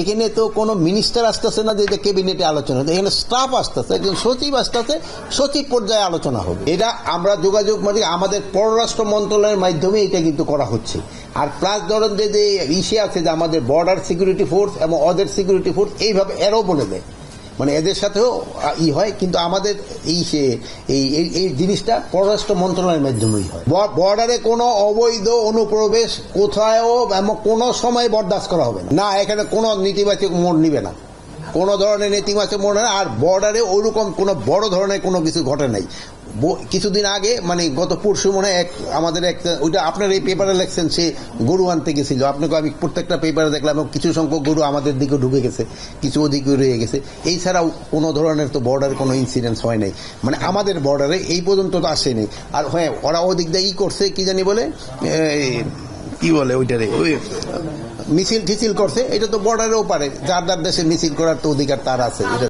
এখানে তো কোনো মিনিস্টার আসতেছে না যে এটা ক্যাবিনেটে আলোচনা। এখানে স্টাফ আসতেছে, একজন সচিব আসতেছে, সচিব পর্যায়ে আলোচনা হবে। এটা আমরা যোগাযোগ মানে আমাদের পররাষ্ট্র মন্ত্রণালয়ের মাধ্যমে এটা কিন্তু করা হচ্ছে। আর প্লাস ধরেন যে ইসে আছে যে আমাদের বর্ডার সিকিউরিটি ফোর্স এবং অদের সিকিউরিটি ফোর্স এইভাবে এরও বলে দেয়। মানে এদের সাথেও ই হয়, কিন্তু আমাদের এই সে, এই, এই- জিনিসটা পররাষ্ট্র মন্ত্রণালয়ের মাধ্যমেই হয়। বর্ডারে কোনো অবৈধ অনুপ্রবেশ কোথায়ও এবং কোনো সময় বরদাস্ত করা হবে না, এখানে কোনো নেতিবাচক মোড় নিবে না। কোনো ধরনের নেতিবাচক মোড় না, আর বর্ডারে ওরকম কোনো বড় ধরনের কোনো কিছু ঘটে নাই। কিছুদিন আগে মানে গত পরশু মনে এক, আমাদের এক ওইটা আপনার এই পেপারে লেখছেন, সে গরু আনতে গেছিল। আপনাকে আমি প্রত্যেকটা পেপারে দেখলাম কিছু সংখ্যক গরু আমাদের দিকে ঢুকে গেছে, কিছু ওদিকে রয়ে গেছে। এই ছাড়াও কোনো ধরনের তো বর্ডারে কোনো ইনসিডেন্স হয় নাই। মানে আমাদের বর্ডারে এই পর্যন্ত তো আসেনি। আর হ্যাঁ ওরা ওদিক দিয়ে ই করছে, কি জানি বলে? কি বলে ওইটারে? ওই মিছিল টিছিল করছে, এটা তো বর্ডারেও পারে যার যার দেশে মিছিল করার তো অধিকার তার আছে।